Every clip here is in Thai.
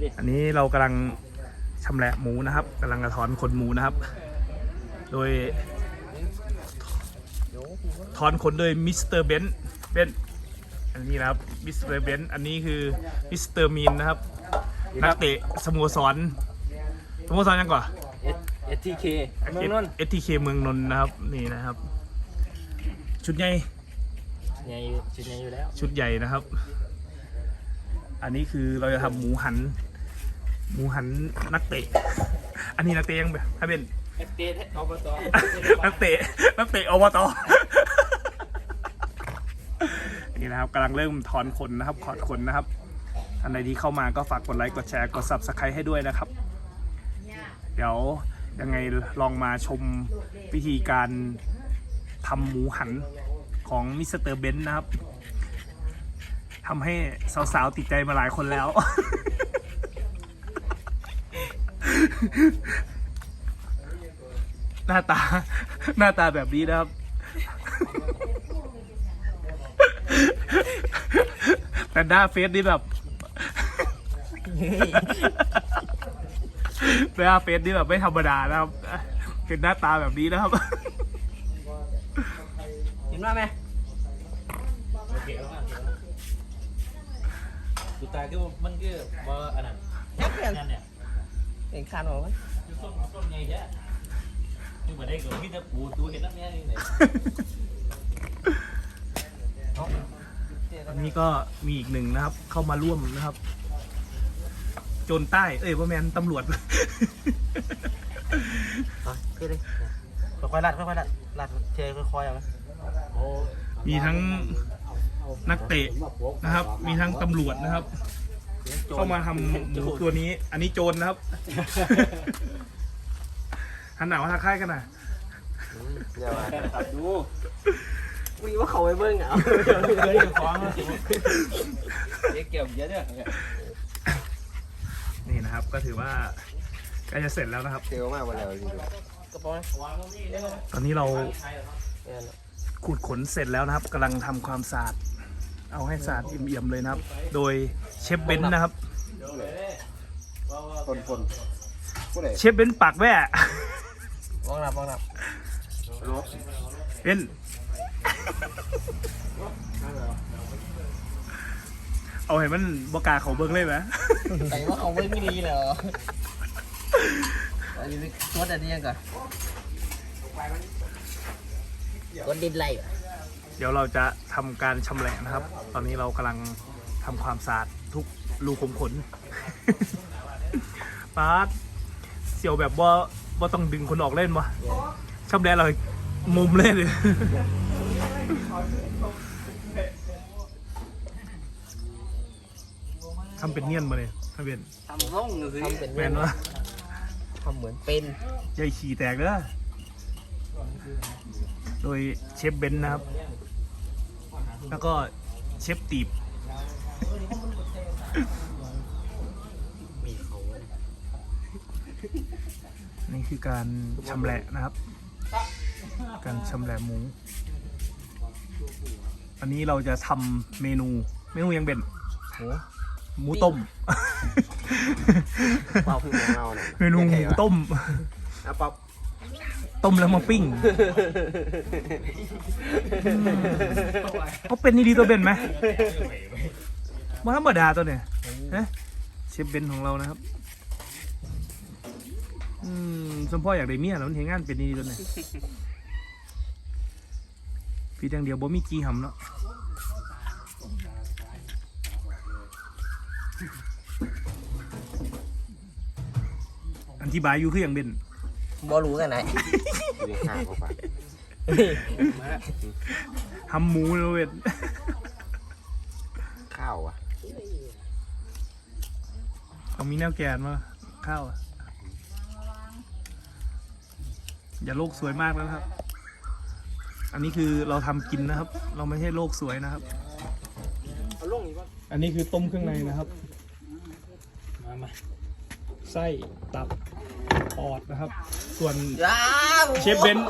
เลยดิอันนี้เรากำลังชำแหละหมูนะครับกำลังกระถอนขนหมูนะครับ โดยถอนขนโดยมิสเตอร์เบนซ์เบนซ์อันนี้นะครับมิสเตอร์เบนซ์อันนี้คือมิสเตอร์มีนนะครับนักเตะสโมสรสโมสรยังก่อนเอสเอสทีเคเมืองนนท์เอทีเคเมืองนนท์นะครับนี่นะครับ ชุดใหญ่ใหญ่อยู่ชุดใหญ่อยู่แล้วชุดใหญ่นะครับ อันนี้คือเราจะทำหมูหัน หมูหันนักเตะ อันนี้นักเตะยังแบบถ้าเป็นเอสเตทอบตนักเตะนักเตะอบตนี่นะครับกำลังเริ่มถอนขนนะครับขอดขนนะครับท่านใดที่เข้ามาก็ฝากกดไลค์กดแชร์กด subscribe ให้ด้วยนะครับ เดี๋ยวยังไงลองมาชมวิธีการทำหมูหันของมิสเตอร์เบนซ์นะครับทำให้สาวๆติดใจมาหลายคนแล้ว หน้าตา หน้าตาแบบนี้นะครับ แต่หน้าเฟซนี่แบบ หน้าเฟซนี่แบบไม่ธรรมดานะครับเป็นหน้าตาแบบนี้นะครับ เห็นว่าไหมโอเคแล้วสุดท้ายคือมันคือว่าอันนั้นแค่เปลี่ยน นั่นเนี่ย เห็นคันหรอวะคือต้นต้นใหญ่แยะคือเหมือนได้กับพี่ตะปูตัวเห็นน้ำเนี้ยนี่ไหนอันนี้ก็มีอีกหนึ่งนะครับ เข้ามาร่วมนะครับ โจรใต้ เอ้ยว่าแมนตำรวจคือเลยค่อยๆลัดค่อยๆลัดลัดเทค่อยๆเอาไหมมีทั้งนักเตะนะครับ มีทั้งตำรวจนะครับ เข้ามาทำหมูตัวนี้ อันนี้โจรนะครับ หันหนาวทักทายกันนะเดี๋ยวแฟนคลับดูวีว่าเขาไปเบิ้งอะเคยอยู่ฟ้องแล้วสิเจ๊เกี่ยวเยอะเนี่ยนี่นะครับก็ถือว่าใกล้จะเสร็จแล้วนะครับเร็วมากวันเร็วจริงๆกระป๋องตอนนี้เราเนี่ยขูดขนเสร็จแล้วนะครับกำลังทำความสะอาด เอาให้สะอาดเอี่ยมๆเลยนะครับ โดยเชฟเบนซ์นะครับ คนคนผู้ใดเชฟเบนซ์ปากแว่มองหนับมองหนับเบนซ์เอาให้มันบกล้าเขาเบิ้งเลยไหม แต่ว่าเขาไม่มีลีเหรออันนี้ตัวอันนี้ยังก่อนกดดินไล่ เดี๋ยวเราจะทำการชำแหละนะครับ ตอนนี้เรากำลังทำความสะอาดทุกรูขุมขนปาดเสี่ยวแบบว่าว่าต้องดึงคนออกเล่นวะชำแหละเรามุมเล่นเลยทำเป็นเนียนมาเลยทำเป็นทำร่องสิทำเป็นแมนวะทำเหมือนเป็นใหญ่ขี่แตกเด้อโดยเชฟเบนซ์นะครับ แล้วก็เชฟตีบ มีเขานี่คือการชำแหละนะครับ การชำแหละหมู อันนี้เราจะทำเมนูเมนูยังเป็นโหหมูต้ม เปล่าคือมองเงาเนี่ยเมนูหมูต้มอะป๊อป ต้มแล้วมาปิ้งเขาเป็นนี่ดีตัวเป็นไหมว่าธรรมดาตัวเนี่ยนะเชฟเบนของเรานะครับอืมสมพ่ออยากได้เมียแล้วมันเห็นงานเป็นนี่ดีตัวเนี่ยพี่ดังเดียวบ่มีจีหำเนาะอธิบายอยู่คืออย่างเด่น บอรู้กันไหนอยู่ข้างเขาปะทำหมูเลยเว้ยข้าวอะเอามีแนวแกนมาข้าวอะอย่าโลกสวยมากแล้วนะครับ อันนี้คือเราทำกินนะครับ เราไม่ใช่โลกสวยนะครับเอาล่องนี้ป่ะอันนี้คือต้มเครื่องในนะครับ มามาไส้ตับ ปอดนะครับ ส่วนว้าวเชฟเบนซ์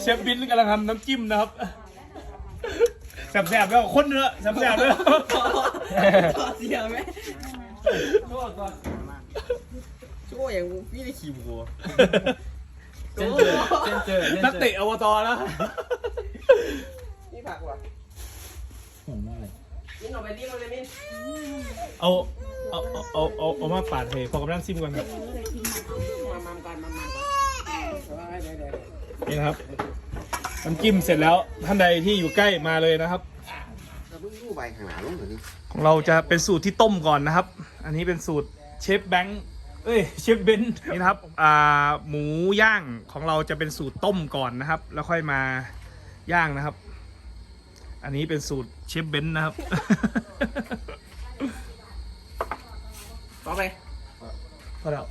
เชฟเบนซ์กำลังทำน้ำจิ้มนะครับแสบๆแล้วคนเนื้อะแสบๆแล้วเสียไหมช่วยอย่างพี่ได้ขี่บัวเจนเจอเจนเจอนักเตะอบตแล้วนี่ผักว่ะมินออกไปที่มันเลยมินเอา เอาเอาเอาเอามาปาดเทพอกำลังซิมก่อนครับมามาก่อนมามาก่อนนี่นะครับน้ำจิ้มเสร็จแล้วท่านใดที่อยู่ใกล้มาเลยนะครับเราเพิ่งรู้ใบข้างหน้าลงตัวนี้ของเราจะเป็นสูตรที่ต้มก่อนนะครับ อันนี้เป็นสูตรเชฟแบงค์เอ้ยเชฟเบนซ์นี่นะครับอ่าหมูย่างของเราจะเป็นสูตรต้มก่อนนะครับ แล้วค่อยมาย่างนะครับ อันนี้เป็นสูตรเชฟเบนซ์นะครับ ออกไปพอแล้ว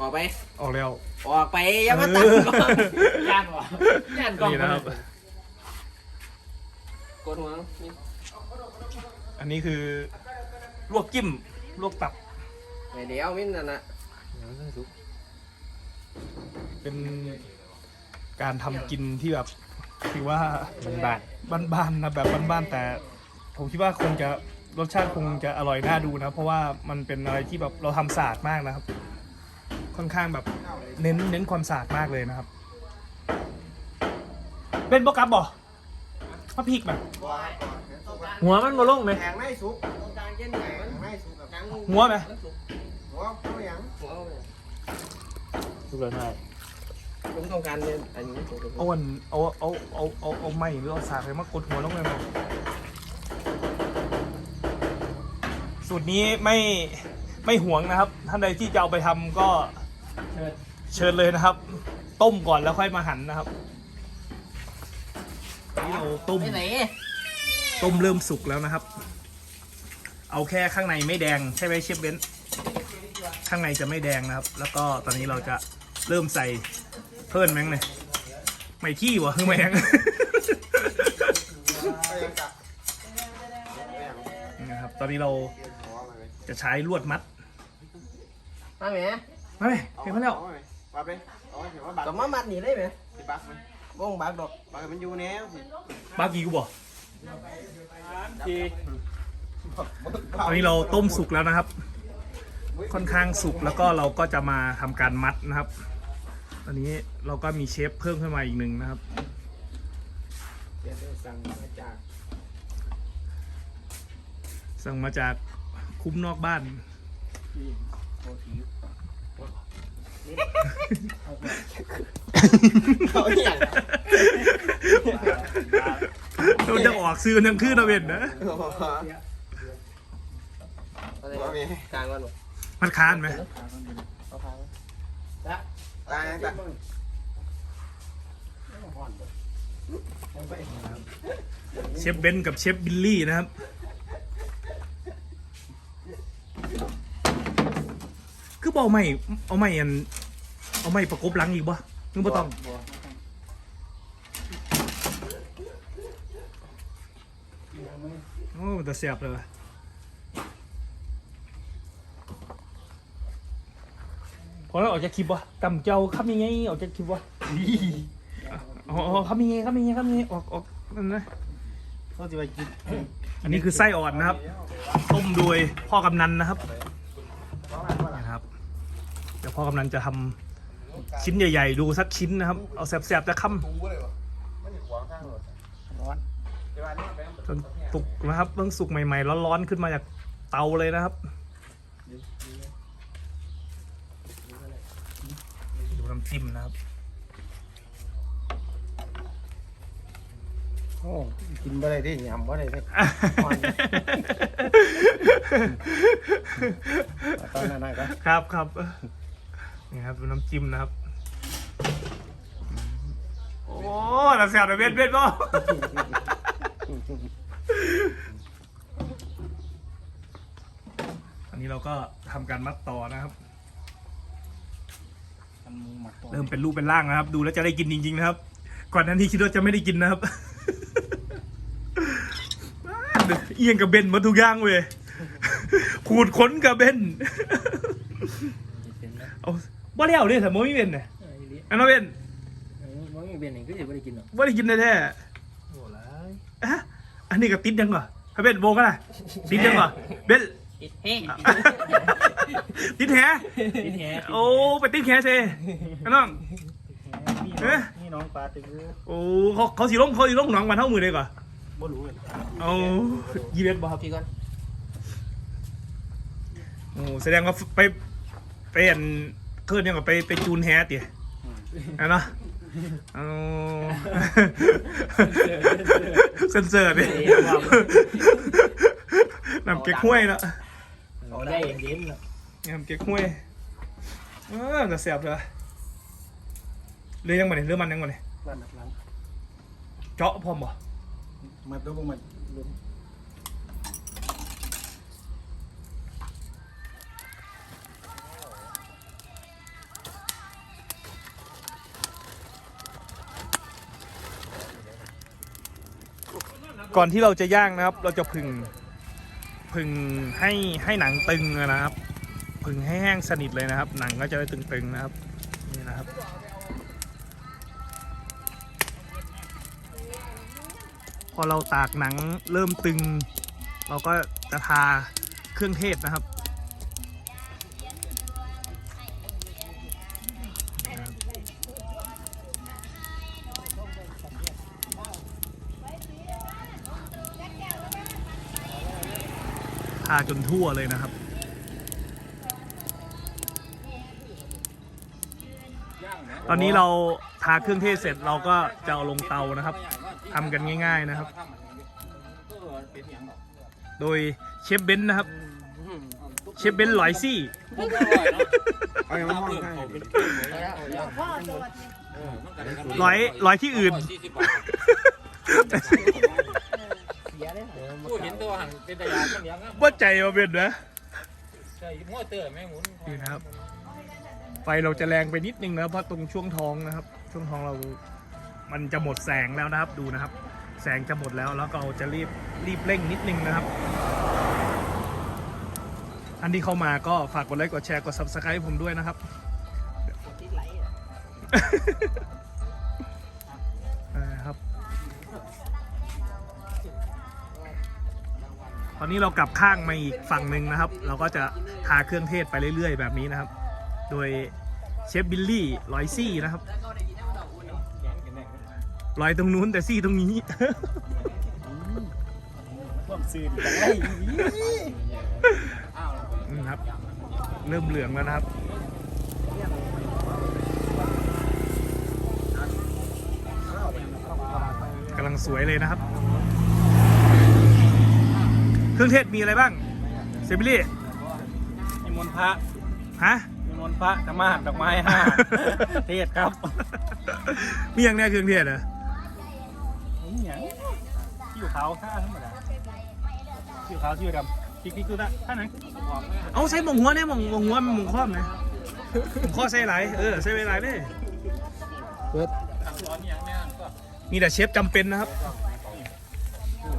ออกไป ออกแล้วออกไปอย่ามาตัดก่อนย่างวะย่างกล้องนี่นะครับ กดหัวมินอันนี้คือลวกจิ้มลวกตับไม่เดี๋ยวมินนั่นน่ะเป็นการทำกินที่แบบถือว่าบ้านบ้านๆนะแบบบ้านๆแต่ ผมคิดว่าคงจะ รสชาติคงจะอร่อยน่าดูนะ เพราะว่ามันเป็นอะไรที่แบบเราทำสะอาดมากนะครับ ค่อนข้างแบบเน้นเน้นความสะอาดมากเลยนะครับ เป็นโปรแกรมบ่มาพริกแบบหัวมันมาลงไหมแข็งไม่สุกตรงกลางเย็นไหนมันไม่สุกกับกลางหัวไหมหัวเขาอย่างหัวเอาเนี่ยทุกเลยได้ผมต้องการเนี่ยอันนี้ผมเอาอันเอาเอาเอาเอาเอาไม้หรือเอาสากอะไรมากดหัวลงเลยมั้ง สูตรนี้ไม่ไม่หวงนะครับ ท่านใดที่จะเอาไปทำก็เชิญเลยนะครับ ต้มก่อนแล้วค่อยมาหั่นนะครับนี่เราต้มไปไหนต้มเริ่มสุกแล้วนะครับ เอาแค่ข้างในไม่แดงใช่ไหมเชฟเบนซ์ข้างในจะไม่แดงนะครับ แล้วก็ตอนนี้เราจะเริ่มใส่เพิ่นแมงเลยไม่ขี้วะคือแมง ตอนนี้เราจะใช้ลวดมัดมาไหมมาไหมเห็นมาแล้วว่าไปเอาเห็นว่าบักก็มามัดนี่เลยไหมสิบักมันบ้งบักดอกบักมันอยู่แนวบากีกูบอกตอนนี้เราต้มสุกแล้วนะครับ ค่อนข้างสุกแล้วก็เราก็จะมาทำการมัดนะครับ ตอนนี้เราก็มีเชฟเพิ่มขึ้นมาอีกหนึ่งนะครับ สั่งมาจากคุ้มนอกบ้าน เขาเนี่ยเราจะออกซื้อนังคือเราเห็นนะ อะไรกลางก่อนหรอมันคานไหมเขาพาตายตายเชฟเบนกับเชฟบิลลี่นะครับ คือบอกไม่เอาไม่อัน เอาไม่ประกบหลังอีกบ่นึกบ่ต้องโอ้แต่เสียบเลยว่ะพอแล้วออกจากคลิปวะกำเจ้าขับยังไงออกจากคลิปวะอ๋ออ๋อขับยังไงขับยังไงขับยังไงออกออกนั่นนะ เขาจะไปกินอันนี้คือไส้อ่อนนะครับ ต้มโดยพ่อกำนันนะครับนะครับเดี๋ยว พ่อกำนันจะทำชิ้นใหญ่ๆ ดูสักชิ้นนะครับ เอาแสบๆจะค่ตูเลยวะมันอยู่ขวางข้างรถร้อนเดี๋ยวอันนี้เป็นำจนสุกนะครับเพิ่งสุกใหม่ๆร้อนๆขึ้นมาจากเตาเลยนะครับดูน้ำจิ้มนะครับโอ้กินบ่ได้ดิยำบ่ได้ดิตอนนั้นก็ครับครับ นี่ครับดูน้ำจิ้มนะครับ โอ้น้ำเสียบเบ็ดเบ็ดบ่อันนี้เราก็ทำการมัดต่อนะครับเริ่มเป็นรูปเป็นร่างนะครับ ดูแล้วจะได้กินจริงๆนะครับ ก่อนหนั้นที่คิดว่าจะไม่ได้กินนะครับ เอียงกับเบนหมาทุกอย่างเว้ยขูดขนกับเบนเอา บ่เลี้ยวเลยสมมติไม่เป็นเนี่ยอันนั้นเป็นมันมีเบียร์หนึ่งก็จะไม่ได้กินหรอกบ่ได้กินแท้โอ้ยๆอะอันนี้ก็ติดยังก่อนให้เบนโบกันนะติดยังก่อนเบนเติดแห้ง ติดแหติดแหโอ้ไปติดแหเซ่น้องเอ๊ะ นี่น้องปลาตึงโอ้เขาเขาสีลงเขาสีลงหนองมาเท่ามือเลยก่อนบ่รู้เลยเอายีเวสบ่ครับ พี่ก่อนโอ้แสดงว่าไปไปอันเคลื่อน ยังกับไปไปจูนแฮตเตี๋ยอะเนาะเอาเซนเซอร์ดินำเก๊กห้วยเนาะเอาได้เย็นแล้วนำเก๊กห้วยเออจะเสียบเลยเรือยังมาเนี่ยเรือมันยังมาเนี่ยร้านนักล้างเจาะพร้อมบ่มาตัวพวกมัน ก่อนที่เราจะย่างนะครับ เราจะผึ่งผึ่งให้ให้หนังตึงนะครับผึ่งให้แห้งสนิทเลยนะครับ หนังก็จะได้ตึงๆนะครับนี่นะครับ พอเราตากหนังเริ่มตึง เราก็จะทาเครื่องเทศนะครับาจนทั่วเลยนะครับ ตอนนี้เราทาเครื่องเทศเสร็จเราก็จะเอาลงเตานะครับทำกันง่าย ๆนะครับ โดยเชฟเบนซ์นะครับ เชฟเบนซ์หลอยซี่ เอาอย่างมาห้องให้ร้อยร้อยที่อื่น ตัวหันเป็นตะยานมันเลี้ยงอะว่าใจมาเป็นนะใช่หัวเตอร์แม่หมุนนี่นะครับ ไฟเราจะแรงไปนิดนึงนะเพราะตรงช่วงท้องนะครับ ช่วงท้องเรา มันจะหมดแสงแล้วนะครับ ดูนะครับ แสงจะหมดแล้วแล้วก็เราจะรีบรีบเร่งนิดนึงนะครับอันที่เข้ามาก็ฝากกดไลค์กดแชร์กด subscribe ผมด้วยนะครับ อนนี้เรากลับข้างมาอีกฝั่งหนึ่งนะครับ เราก็จะทาเครื่องเทศไปเรื่อย ๆ แบบนี้นะครับ โดยเชฟบิลลี่ลอยซี่นะครับลอยตรงนู้นแต่ซี่ตรงนี้ความซื่อดีจังเลยนะครับ เริ่มเหลืองแล้วนะครับกำลังสวยเลยนะครับ เครื่องเทศมีอะไรบ้างเซบิลี่มีมนต์พระฮะมีมนต์พระธรรมาสดอกไม้ห้าเทศครับ มีอย่างเนี้ยเครื่องเทศเหรอนี่อย่างที่อยู่ขาวข้าธรรมดาที่อยู่ขาวที่อยู่ดำพริกพริกคือละท่าไหนเอาใส่หมงหัวเนี่ยหมงหมงหัวมันหมงครอบนะหมงข้อใส่ไหลายเออใส่ไหลายเลยตอนนี้ยังแม่ก็มีแต่เชฟจำเป็นนะครับ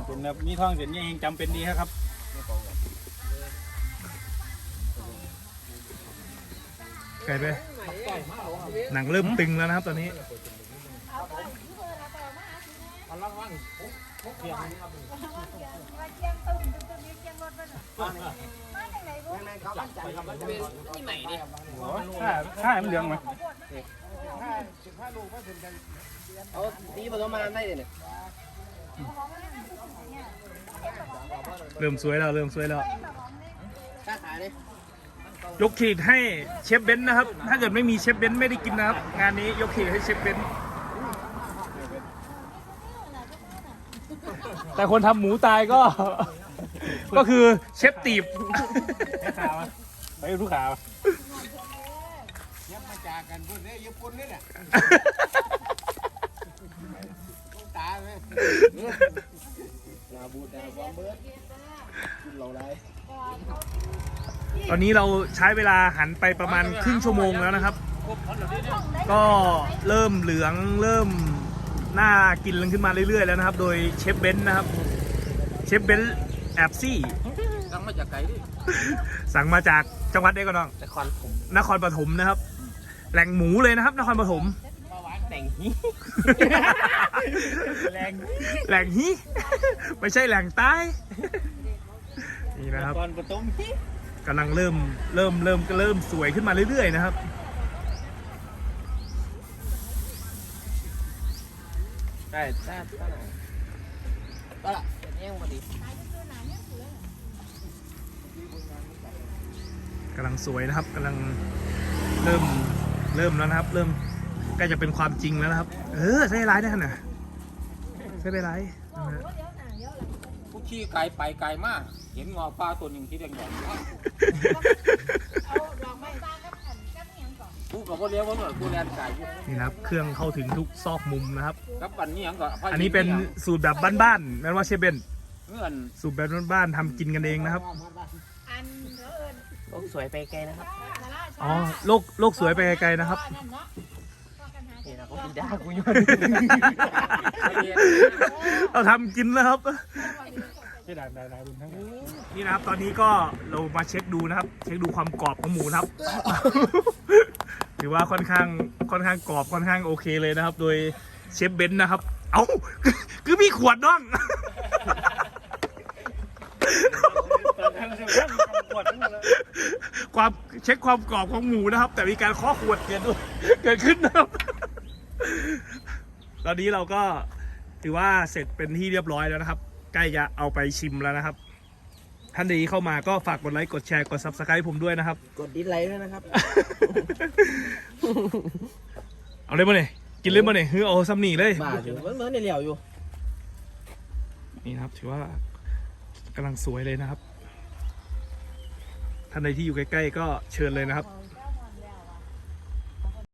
เป็นแบบมีท่องเสียนยังจำเป็นดีครับไก่ไปหนังเริ่มตึงแล้วนะครับตอนนี้นี่ใหม่ดิข้าข้ามันเหลืองไหมเอาตีผสมมาได้เลยเนี่ย เริ่มสวยแล้วเริ่มสวยแล้วค่าขายเลยยกขีดให้เชฟเบนซ์นะครับ ถ้าเกิดไม่มีเชฟเบนซ์ไม่ได้กินนะครับ งานนี้ยกขีดให้เชฟเบนซ์แต่คนทำหมูตายก็ ก็คือเชฟตีบให้ขาวไปดูขาว ยับมาจากกันพุ่นเนี่ยญี่ปุ่นนี่แหละ ตาไหมลาบูดาบอมเบิร์ดกินเราได้ตอนนี้เราใช้เวลาหันไปประมาณครึ่งชั่วโมงแล้วนะครับ ก็เริ่มเหลืองเริ่มน่ากินขึ้นมาเรื่อยๆแล้วนะครับ โดยเชฟเบนซ์นะครับ เชฟเบนซ์แอบซี่ตั้งมาจากไกลดิสั่งมาจากจังหวัดเอกนองแต่คอนผมนครปฐมนะครับ แหล่งหมูเลยนะครับ นครปฐม แต่งฮีแหล่งแหล่งฮีไม่ใช่แหล่งใต้นี่นะครับ ก่อนประตูพี่กำลังเริ่มเริ่มเริ่มเริ่มสวยขึ้นมาเรื่อยๆนะครับได้ได้ได้ก็ละเองมาดิกำลังสวยนะครับกำลังเริ่มเริ่มแล้วนะครับ เริ่มใกล้จะเป็นความจริงแล้วนะครับ เออใช่ร้ายได้ขนาดใช่ไปร้ายนะฮะพวกขี้ไกลไปไกลมาก เห็นงอฟ้าตัวหนึ่งที่แดงๆเอาดอกไม้บ้านกับอันกับเนียงก่อนกูกับพ่อเลี้ยงว่าเหมือนกูแลนไก่อยู่นี่นะครับ เครื่องเข้าถึงทุกซอกมุมนะครับ กับปันนี่ยังก่อนอันนี้เป็นสูตรแบบบ้านๆแม้ว่าเชฟเบนเงื่อนสูตรแบบบ้านๆทำกินกันเองนะครับ อันเดี๋ยวเอิญโอ้สวยไปไกลนะครับสาราอ๋อโลกโลกสวยไปไกลๆนะครับนั่นเนาะว่ากั นหานี่เดี๋ยวนะเราเขากินยากูอยู่เราทำกินแล้วครับ ที่ด่านด่านด่านบุญทั้งนั้นนี่นะครับตอนนี้ก็เรามาเช็คดูนะครับ เช็คดูความกรอบของหมูนะครับ ถือว่าค่อนข้างค่อนข้างกรอบค่อนข้างโอเคเลยนะครับ โดยเชฟเบนซ์นะครับ เอ้าคือมีขวดน้องตอนนั้นจะนั่งกวดทั้งหมดเลยความเช็คความกรอบของหมูนะครับ แต่มีการเคาะขวดเกิดด้วยเกิดขึ้นนะครับ ตอนนี้เราก็ถือว่าเสร็จเป็นที่เรียบร้อยแล้วนะครับ ใกล้จะเอาไปชิมแล้วนะครับ ท่านใดที่เข้ามาก็ฝากกดไลค์กดแชร์กด subscribe ผมด้วยนะครับ กดดิสไลค์ด้วยนะครับ เอาเลยมาเนี่ยกินเลยมาเนี่ยคือเอาซัมนี่เลยบ้าอยู่เหมือนเหมือนในเหลียวอยู่ นี่นะครับ ถือว่ากำลังสวยเลยนะครับ ท่านใดที่อยู่ใกล้ๆก็เชิญเลยนะครับเอา